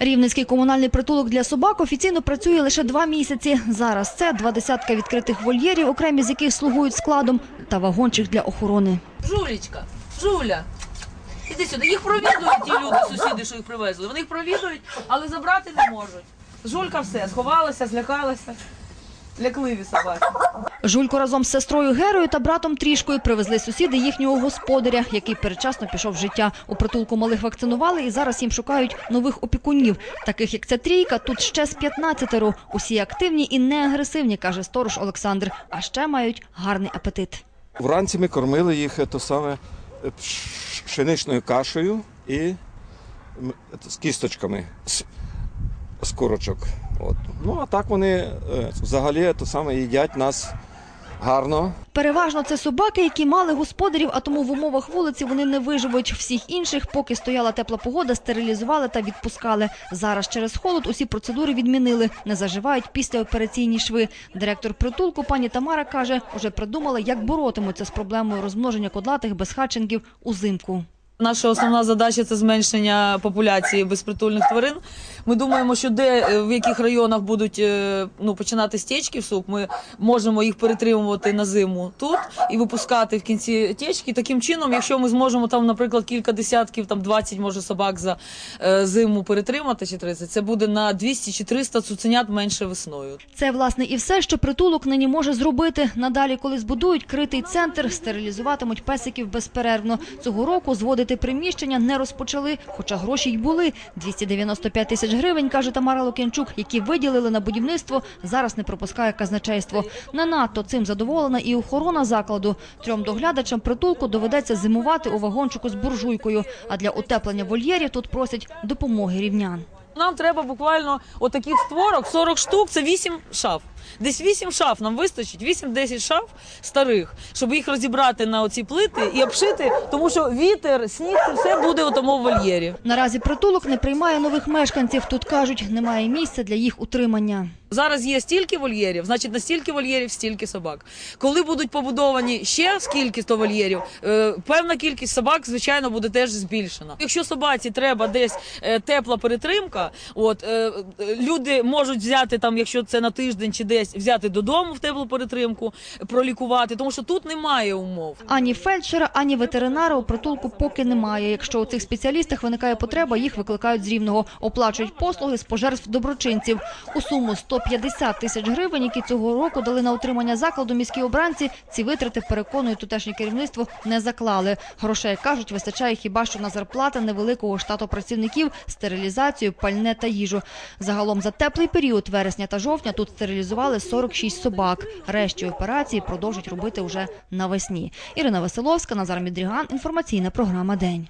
Рівненський комунальний притулок для собак офіційно працює лише два місяці. Зараз це два десятка відкритих вольєрів, окремі з яких слугують складом, та вагончик для охорони. Жулечка, Жуля. Іди сюди. Їх провідують ті люди, сусіди, що їх привезли. Вони їх провідують, але забрати не можуть. Жулька все, сховалася, злякалася. Лякливі собаки. Жульку разом з сестрою Герою та братом Трішкою привезли сусіди їхнього господаря, який передчасно пішов з життя. У притулку малих вакцинували і зараз їм шукають нових опікунів. Таких як ця трійка, тут ще з 15 Усі активні і не агресивні, каже сторож Олександр. А ще мають гарний апетит. Вранці ми кормили їх е, то саме е, пшеничною кашею і м, з кісточками з, курочок. От. Ну а так вони е, взагалі то саме їдять нас гарно. Переважно це собаки, які мали господарів, а тому в умовах вулиці вони не виживуть. Всіх інших, поки стояла тепла погода, стерилізували та відпускали. Зараз через холод усі процедури відмінили. Не заживають післяопераційні шви. Директор притулку пані Тамара каже, уже придумали, як боротимуться з проблемою розмноження кодлатих безхатченків узимку. Наша основна задача це зменшення популяції безпритульних тварин. Ми думаємо, що де е, в яких районах будуть е, ну, починати стічки в сук, ми можемо їх перетримувати на зиму тут і випускати в кінці течки. Таким чином, якщо ми зможемо там, наприклад, кілька десятків, там 20, може собак за е, зиму перетримати чи 30, це буде на 200 чи 300 цуценят менше весною. Це, власне, і все, що притулок нині може зробити. Надалі, коли збудують критий центр, стерилізуватимуть песиків безперервно. Цього року зводити приміщення не розпочали, хоча гроші й були. 295 тисяч гривень, каже Тамара Лук'янчук, які виділили на будівництво, зараз не пропускає казначейство. Не надто цим задоволена і охорона закладу. Трьом доглядачам притулку доведеться зимувати у вагончику з буржуйкою. А для утеплення вольєрів тут просять допомоги рівнян. Нам треба буквально отаких створок, 40 штук, це 8 шаф. Десь 8 шаф нам вистачить, 8-10 шаф старих, щоб їх розібрати на оці плити і обшити, тому що вітер, сніг, це все буде у тому вольєрі. Наразі притулок не приймає нових мешканців. Тут кажуть, немає місця для їх утримання. Зараз є стільки вольєрів, значить на стільки вольєрів стільки собак. Коли будуть побудовані ще скільки то вольєрів, е, певна кількість собак, звичайно, буде теж збільшена. Якщо собаці треба десь е, тепла перетримка, от е, люди можуть взяти там, якщо це на тиждень чи десь взяти додому в теплу перетримку, пролікувати, тому що тут немає умов. Ані фельдшера, ані ветеринара у притулку поки немає. Якщо у цих спеціалістах виникає потреба, їх викликають з рівного. Оплачують послуги з пожертв доброчинців. У суму 150 тисяч гривень, які цього року дали на утримання закладу міські обранці, ці витрати, переконують тутешнє керівництво, не заклали. Грошей, кажуть, вистачає хіба що на зарплати невеликого штату працівників, стерилізацію, пальне та їжу. Загалом за теплий період вересня та жовтня тут стерилізували 46 собак. Решті операції продовжать робити уже навесні. Ірина Василовська, Назар Мідріган. Інформаційна програма День.